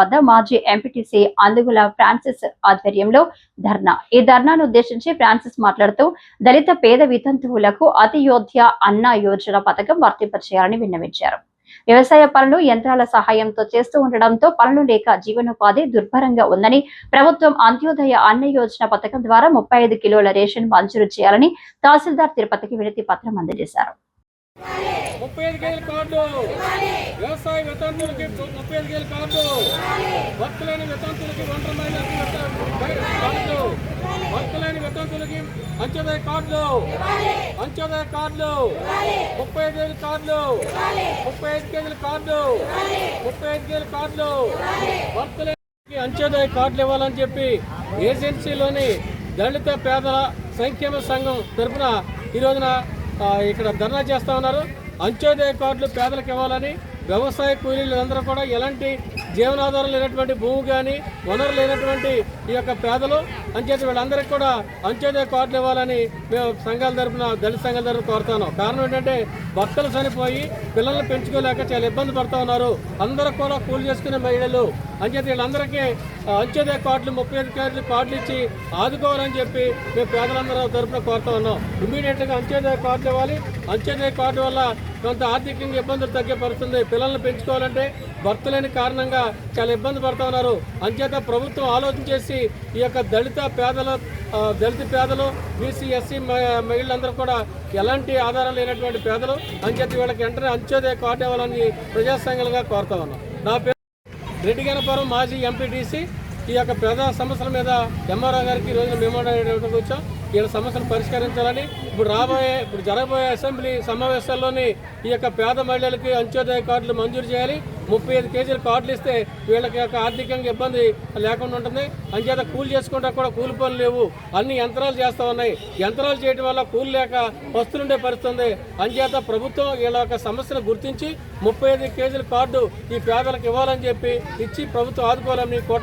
వద్ద మాజీ MPTC Andugula Francis ఆధ్వర్యంలో ధర్నా. ఈ ధర్నాను ఉద్దేశించి ఫ్రాన్సిస్ మాట్లాడుతూ దళిత పేద వితంతువులకు అతియోధ్య అన్న యోజన పథకం వర్తింపచేయాలని విన్నవించారు. వ్యవసాయ పనులు యంత్రాల సహాయంతో చేస్తూ ఉండడంతో పనులు లేక జీవనోపాధి దుర్భరంగా ఉందని ప్రభుత్వం అంత్యోదయ అన్న యోజన పథకం ద్వారా ముప్పై ఐదు కిలోల రేషన్ మంజూరు చేయాలని తహసీల్దార్ తిరుపతికి వినతి పత్రం అందజేశారు. ముప్పై ఐదు కేజీల కార్డు. వ్యవసాయ వితంతులకి ముప్పై ఐదు కేజీల కార్డు. భక్తులేని వితంతులకి ఒంటరి కార్డు. భక్తులేని వితంతులకి అంత్యోదయ కార్డులు అంత్యోదయ కార్డులు ముప్పై ఐదు కేజీల కార్డులు ముప్పై ఐదు కేజీల కార్డు. ముప్పై ఐదు కేజీల కార్డులు భక్తులేని అంత్యోదయ కార్డులు ఇవ్వాలని చెప్పి ఏజెన్సీలోని దళిత పేదల సంక్షేమ సంఘం తరపున ఈ రోజున ఇక్కడ ధర్నా చేస్తా ఉన్నారు. అంత్యోదయ కార్డులు పేదలకు ఇవ్వాలని వ్యవసాయ కూలీలు అందరూ కూడా ఎలాంటి జీవనాధారం లేనటువంటి భూమి కానీ వనరు లేనటువంటి ఈ యొక్క పేదలు అంచేత వీళ్ళందరికీ కూడా అంత్యోదయ కార్డులు ఇవ్వాలని మేము సంఘాల తరఫున దళిత సంఘాల తరఫున కోరుతాను కారణం ఏంటంటే భక్తులు చనిపోయి పిల్లల్ని పెంచుకోలేక చాలా ఇబ్బంది పడుతూ ఉన్నారు. అందరూ కూడా కూలి చేసుకునే మహిళలు అంచేత వీళ్ళందరికీ ఆ, అంత్యోదయ కార్డులు ముప్పై ఐదు కార్డులు కార్డులు ఇచ్చి ఆదుకోవాలని చెప్పి మేము పేదలందరూ తరపున కోరుతా ఉన్నాం. ఇమీడియట్గా అంత్యోదయ కార్డులు ఇవ్వాలి. అంత్యోదయ కార్డు వల్ల కొంత ఆర్థికంగా ఇబ్బందులు తగ్గే పరిస్థితుంది పిల్లల్ని పెంచుకోవాలంటే భర్త లేని కారణంగా చాలా ఇబ్బంది పడుతూ ఉన్నారు. అంచేత ప్రభుత్వం ఆలోచన చేసి ఈ యొక్క దళిత పేదల దళిత పేదలు బీసీ ఎస్సీ మహిళలందరూ కూడా ఎలాంటి ఆధారం లేనటువంటి పేదలు అంచేత వీళ్ళకి వెంటనే అంత్యోదయ కార్డు ఇవ్వాలని ప్రజాసంఘాలుగా కోరుతా ఉన్నాం. నా పేరు రెడ్డిగనపురం మాజీ ఎంపీటీసీ. ఈ యొక్క ప్రజా సమస్యల మీద ఎంఆర్ఓ గారికి ఈ రోజున మెమోరాండం వచ్చాం. వీళ్ళ సమస్యలు పరిష్కరించాలని ఇప్పుడు రాబోయే ఇప్పుడు జరగబోయే అసెంబ్లీ సమావేశాల్లోని ఈ యొక్క పేద మహిళలకి అంత్యోదయ కార్డులు మంజూరు చేయాలి. ముప్పై ఐదు కేజీల కార్డులు ఇస్తే వీళ్ళకి యొక్క ఆర్థికంగా ఇబ్బంది లేకుండా ఉంటుంది. అంచేత కూలి చేసుకుంటా కూడా కూలి పనులు లేవు. అన్ని యంత్రాలు చేస్తూ ఉన్నాయి. యంత్రాలు చేయడం వల్ల కూలి లేక వస్తుండే పరిస్థితుంది. అంచేత ప్రభుత్వం వీళ్ళ యొక్క సమస్యను గుర్తించి ముప్పై ఐదు కేజీల కార్డు ఈ పేదలకు ఇవ్వాలని చెప్పి ఇచ్చి ప్రభుత్వం ఆదుకోవాలని కోట